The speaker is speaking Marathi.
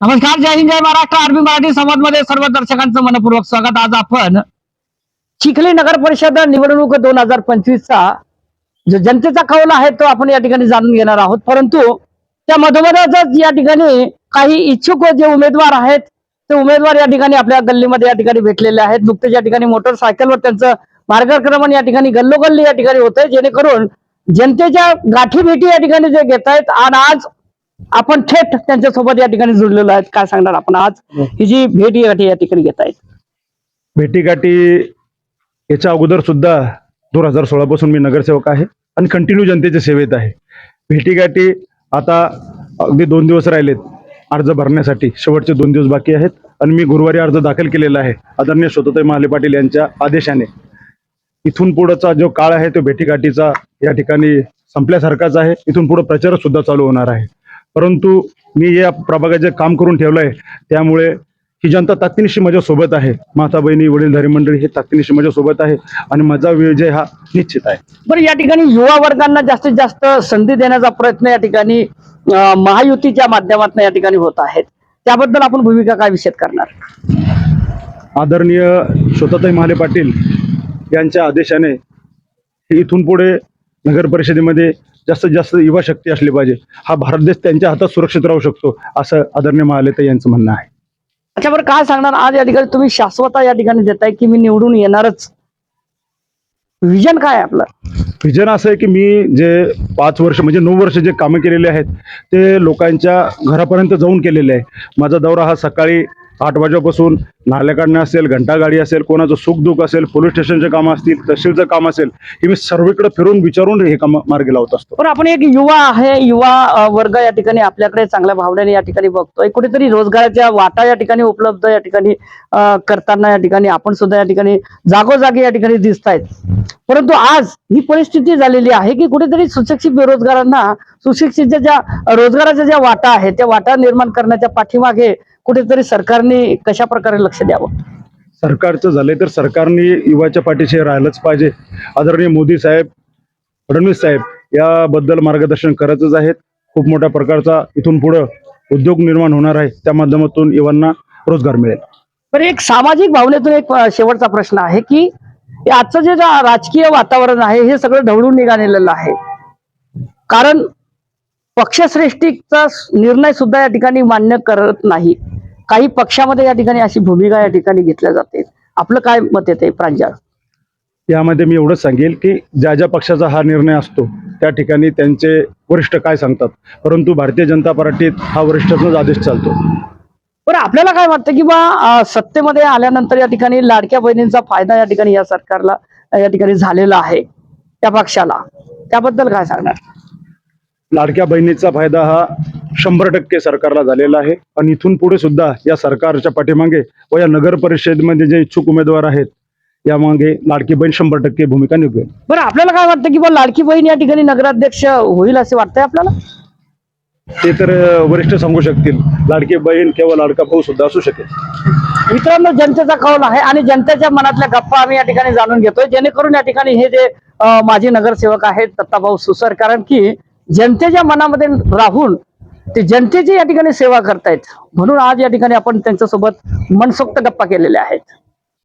नमस्कार जय हिंद जय महाराष्ट्र. आर्मी मराठी संवादमध्ये सर्व दर्शकांचं मनपूर्वक स्वागत. आज आपण चिखली नगर परिषद निवडणूक दोन हजार पंचवीसचा जो जनतेचा कौल आहे तो आपण या ठिकाणी जाणून घेणार आहोत. परंतु त्या मधोमधच या ठिकाणी काही इच्छुक जे उमेदवार आहेत ते उमेदवार या ठिकाणी आपल्या गल्लीमध्ये या ठिकाणी भेटलेले आहेत. नुकतेच या ठिकाणी मोटरसायकलवर त्यांचं मार्गक्रमण या ठिकाणी गल्लोगल्ली या ठिकाणी होतंय. जेणेकरून जनतेच्या गाठी भेटी या ठिकाणी जे घेत आहेत आणि आज आपण थेट त्यांच्यासोबत या ठिकाणी जुळलेलो आहेत. काय सांगणार आपण आज? ही. जी भेट या ठिकाणी- या ठिकाणी घेत आहेत. भेटीगाठी याच्या अगोदर सुद्धा दोन हजार सोळा पासून मी नगरसेवक आहे आणि कंटिन्यू जनतेच्या सेवेत आहे. भेटीगाठी आता अगदी दोन दिवस राहिलेत. अर्ज भरण्यासाठी शेवटचे दोन दिवस बाकी आहेत. आणि मी गुरुवारी अर्ज दाखल केलेला आहे. आदरणीय स्वतःताई महाले पाटील यांच्या आदेशाने. इथून पुढचा जो काळ आहे तो भेटीगाठीचा या ठिकाणी संपल्यासारखाच आहे. इथून पुढे प्रचार सुद्धा चालू होणार आहे. परंतु मी या प्रभागाचे काम करून ठेवलं आहे त्यामुळे ही जनता ताकदीनिशी माझ्या सोबत आहे. माता बहिणी वडीलधारी मंडळी हे ताकदीनिशी माझ्या सोबत आहे आणि माझा विजय हा निश्चित आहे. बरं या ठिकाणी युवा वर्गांना जास्तीत जास्त संधी देण्याचा प्रयत्न या ठिकाणी महायुतीच्या माध्यमातून या ठिकाणी होत आहेत. त्याबद्दल आपण भूमिका काय विषय करणार? आदरणीय स्वतःताई महाले पाटील यांच्या आदेशाने इथून पुढे नगर परिषदेमध्ये जास्तीत जास्त युवा शक्ती असली पाहिजे. हा भारत देश त्यांच्या हातात सुरक्षित राहू शकतो असं आदरणीय महालेताई यांचं म्हणणं आहे. त्याच्यावर काय सांगणार? आज या ठिकाणी तुम्ही शाश्वता या ठिकाणी देताय की मी निवडून येणारच. विजन काय आहे आपलं? विजन असं आहे की मी जे पाच वर्ष म्हणजे नऊ वर्ष जे कामं केलेले आहेत ते लोकांच्या घरापर्यंत जाऊन केलेले आहे. माझा दौरा हा सकाळी आठ वाजेपासून नाल्या काढणं असेल घंटागाडी असेल कोणाचं सुखदुःख असेल पोलीस स्टेशनचे काम असतील तहसीलचं काम असेल हे मी सर्वीकडे फिरून विचारून हे काम मार्गी लावत असतो. पण आपण एक युवा आहे युवा वर्ग या ठिकाणी आपल्याकडे चांगल्या भावनेने या ठिकाणी बघतोय. कुठेतरी रोजगाराच्या वाटा या ठिकाणी उपलब्ध या ठिकाणी करताना या ठिकाणी आपण सुद्धा या ठिकाणी जागोजागी या ठिकाणी दिसत आहेत परंतु आज ही परिस्थिती झालेली आहे की कुठेतरी सुशिक्षित बेरोजगारांना सुशिक्षितच्या ज्या रोजगाराच्या ज्या वाटा आहेत त्या वाटा निर्माण करण्याच्या पाठीमागे कुठेतरी सरकारने कशा प्रकारे लक्ष द्यावं? सरकारचं झालंय तर सरकारने युवाच्या पाठीशी राहिलंच पाहिजे. आदरणीय मोदी साहेब फडणवीस साहेब याबद्दल मार्गदर्शन करतच आहेत. खूप मोठ्या प्रकारचा इथून पुढं उद्योग निर्माण होणार आहे. त्या माध्यमातून युवांना रोजगार मिळेल. पण एक सामाजिक भावनेतून एक शेवटचा प्रश्न आहे की आजचं जे राजकीय वातावरण आहे हे सगळं ढवळून निघालेलं आहे. कारण पक्षश्रेष्ठीचा निर्णय सुद्धा या ठिकाणी मान्य करत नाही. काही पक्षामध्ये या ठिकाणी अशी भूमिका या ठिकाणी घेतल्या जाते. आपलं काय मत येते प्रांजळ? यामध्ये मी एवढंच सांगेल की ज्या ज्या पक्षाचा हा निर्णय असतो त्या ठिकाणी त्यांचे वरिष्ठ काय सांगतात? परंतु भारतीय जनता पार्टीत हा वरिष्ठांचाच आदेश चालतो. बरं आपल्याला काय वाटतं की बा सत्तेमध्ये आल्यानंतर या ठिकाणी लाडक्या बहिणींचा फायदा या ठिकाणी या सरकारला या ठिकाणी झालेला आहे त्या पक्षाला? त्याबद्दल काय सांगणार? लाडक्या बहिणीचा फायदा हा शंभर टक्के सरकारला झालेला आहे. आणि इथून पुढे सुद्धा या सरकारच्या पाठीमागे व या नगर परिषदेमध्ये जे इच्छुक उमेदवार आहेत यामागे लाडकी बहीण शंभर टक्के भूमिका निभवेल. बरं आपल्याला काय वाटतं की बा लाडकी बहीण या ठिकाणी नगराध्यक्ष होईल असे वाटतंय आपल्याला? ते तर वरिष्ठ सांगू शकतील. लाडकी बहीण किंवा लाडका भाऊ सुद्धा असू शकेल. मित्रांनो जनतेचा कौल आहे आणि जनतेच्या मनातल्या गप्पा आम्ही या ठिकाणी जाणून घेतोय. जेणेकरून या ठिकाणी हे जे माजी नगरसेवक आहेत दत्ताभाऊ सुसर कारण की जनतेच्या मनामध्ये राहून ते जनतेची या ठिकाणी सेवा करतायत. म्हणून आज या ठिकाणी आपण त्यांच्यासोबत मनसोक्त गप्पा केलेल्या आहेत.